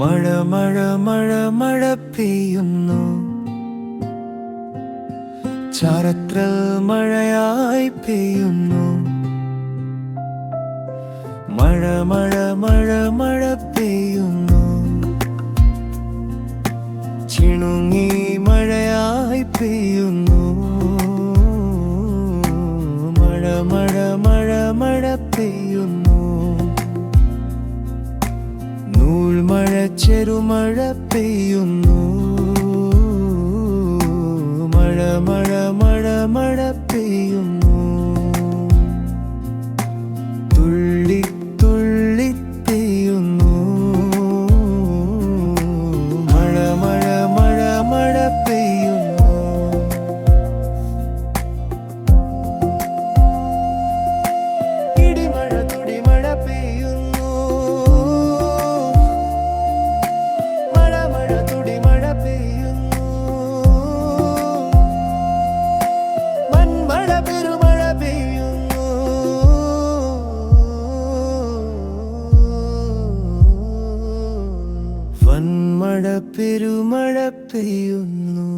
മഴ മഴ മഴ മഴ പെയ്യുന്നു. ചാരത്ര മഴയായി പെയ്യുന്നു. മഴ മഴ മഴ മഴ പെയ്യുന്നു. ചിണുങ്ങി മഴയായി പെയ്യുന്നു. മഴ മഴ മഴ മഴ പെയ്യുന്നു. നൂൽമഴ ചെറുമഴ പെയ്യുന്നു. പെരുമഴ പെരുമഴ പെയ്യുന്നു.